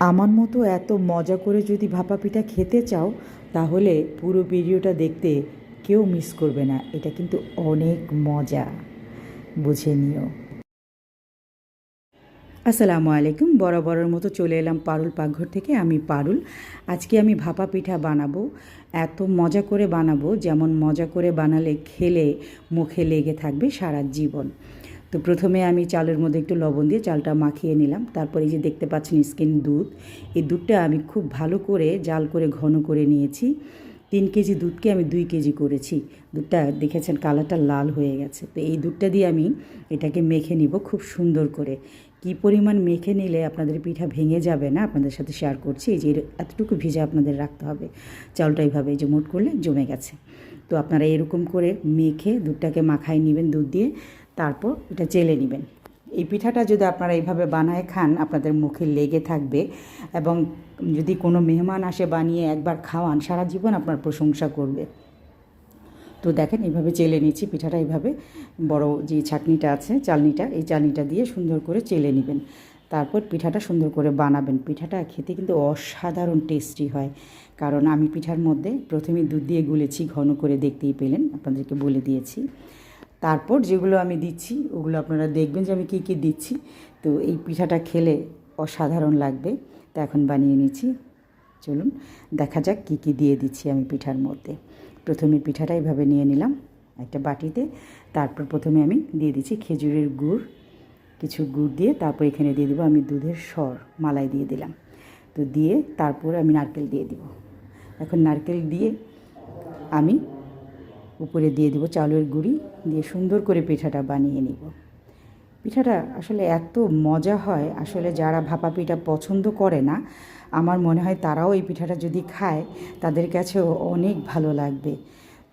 আমার মতো এত মজা করে যদি ভাপা পিঠা খেতে চাও, তাহলে পুরো ভিডিওটা দেখতে কেউ মিস করবে না। এটা কিন্তু অনেক মজা। বুঝে নিও। আসসালামু আলাইকুম। বরাবরের মতো চলে এলাম পারুল পাকঘর থেকে। আমি পারুল। আজকে আমি ভাপা পিঠা বানাবো। এত মজা করে বানাবো, যেমন মজা করে বানালে খেলে মুখে লেগে থাকবে সারা জীবন। তো প্রথমে আমি চালের মধ্যে একটু লবণ দিয়ে চালটা মাখিয়ে নিলাম। তারপরে এই যে দেখতে পাচ্ছেন স্কিন দুধ, এই দুধটা আমি খুব ভালো করে জাল করে ঘন করে নিয়েছি। তিন কেজি দুধকে আমি দুই কেজি করেছি। দুধটা দেখেছেন কালারটা লাল হয়ে গেছে। তো এই দুধটা দিয়ে আমি এটাকে মেখে নিব খুব সুন্দর করে। কি পরিমাণ মেখে নিলে আপনাদের পিঠা ভেঙে যাবে না, আপনাদের সাথে শেয়ার করছি। এই যে এতটুকু ভিজে আপনাদের রাখতে হবে। চালটা এইভাবে এই যে মোট করলে জমে গেছে। তো আপনারা এরকম করে মেখে দুধটাকে মাখাই নেবেন দুধ দিয়ে। তারপর এটা চেলে নেবেন। এই পিঠাটা যদি আপনারা এইভাবে বানায় খান, আপনাদের মুখে লেগে থাকবে এবং যদি কোনো মেহমান আসে বানিয়ে একবার খাওয়ান, সারা জীবন আপনার প্রশংসা করবে। তো দেখেন, এইভাবে চেলে নিচ্ছি পিঠাটা, এইভাবে বড় যে ছাকনিটা আছে, চালনিটা, এই চালনিটা দিয়ে সুন্দর করে চেলে নেবেন। তারপর পিঠাটা সুন্দর করে বানাবেন। পিঠাটা খেতে কিন্তু অসাধারণ টেস্টি হয়। কারণ আমি পিঠার মধ্যে প্রথমে দুধ দিয়ে গুলেছি, ঘন করে দেখতেই পেলেন, আপনাদেরকে বলে দিয়েছি। তারপর যেগুলো আমি দিচ্ছি, ওগুলো আপনারা দেখবেন যে আমি কী কী দিচ্ছি। তো এই পিঠাটা খেলে অসাধারণ লাগবে। তা এখন বানিয়ে নিচ্ছি। চলুন, দেখা যাক কী কী দিয়ে দিচ্ছি আমি পিঠার মধ্যে। প্রথমে পিঠাটা এইভাবে নিয়ে নিলাম একটা বাটিতে। তারপর প্রথমে আমি দিয়ে দিচ্ছি খেজুরের গুড়। কিছু গুড় দিয়ে তারপর এখানে দিয়ে দেবো আমি দুধের সর, মালাই দিয়ে দিলাম। তো দিয়ে তারপর আমি নারকেল দিয়ে দিব। এখন নারকেল দিয়ে আমি উপরে দিয়ে দেবো, চালের গুঁড়ি দিয়ে সুন্দর করে পিঠাটা বানিয়ে নিব। পিঠাটা আসলে এত মজা হয়, আসলে যারা ভাপা পিঠা পছন্দ করে না, আমার মনে হয় তারাও এই পিঠাটা যদি খায়, তাদের কাছেও অনেক ভালো লাগবে।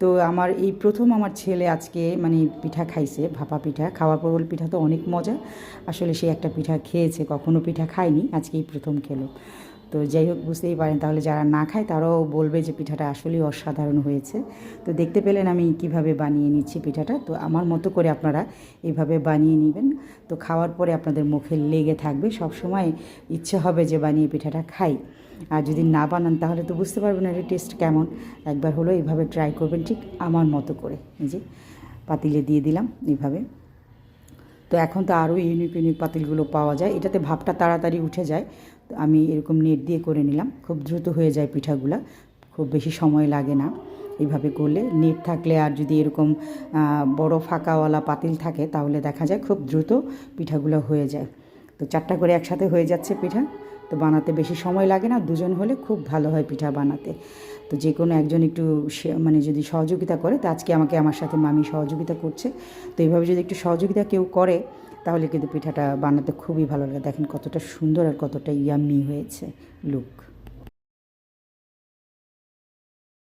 তো আমার এই প্রথম আমার ছেলে আজকে মানে পিঠা খাইছে, ভাপা পিঠা, খাওয়ার পর পিঠা তো অনেক মজা। আসলে সে একটা পিঠা খেয়েছে, কখনো পিঠা খায়নি আজকেই প্রথম খেলো। তো যাই হোক, বুঝতেই পারেন। তাহলে যারা না খায়, তারাও বলবে যে পিঠাটা আসলেই অসাধারণ হয়েছে। তো দেখতে পেলেন আমি কীভাবে বানিয়ে নিচ্ছি পিঠাটা। তো আমার মতো করে আপনারা এইভাবে বানিয়ে নেবেন। তো খাওয়ার পরে আপনাদের মুখে লেগে থাকবে। সব সময় ইচ্ছে হবে যে বানিয়ে পিঠাটা খাই। আর যদি না বানান, তাহলে তো বুঝতে পারবেন এর টেস্ট কেমন। একবার হলো এইভাবে ট্রাই করবেন ঠিক আমার মতো করে। যে পাতিলে দিয়ে দিলাম এইভাবে তো এখন তো আরও ইউনিক ইউনিক পাতিলগুলো পাওয়া যায়। এটাতে ভাবটা তাড়াতাড়ি উঠে যায়। তো আমি এরকম নেট দিয়ে করে নিলাম। খুব দ্রুত হয়ে যায় পিঠাগুলা। খুব বেশি সময় লাগে না এইভাবে করলে। নেট থাকলে আর যদি এরকম বড় ফাঁকাওয়ালা পাতিল থাকে, তাহলে দেখা যায় খুব দ্রুত পিঠাগুলো হয়ে যায়। তো চারটা করে একসাথে হয়ে যাচ্ছে পিঠা। তো বানাতে বেশি সময় লাগে না, দুজন হলে খুব ভালো হয় পিঠা বানাতে। তো যে কোনো একজন একটু মানে যদি সহযোগিতা করে, তো আজকে আমাকে আমার সাথে মামি সহযোগিতা করছে। তো এইভাবে যদি একটু সহযোগিতা কেউ করে, তাহলে কিন্তু পিঠাটা বানাতে খুবই ভালো লাগে। দেখেন কতটা সুন্দর আর কতটা ইয়াম্মি হয়েছে লুক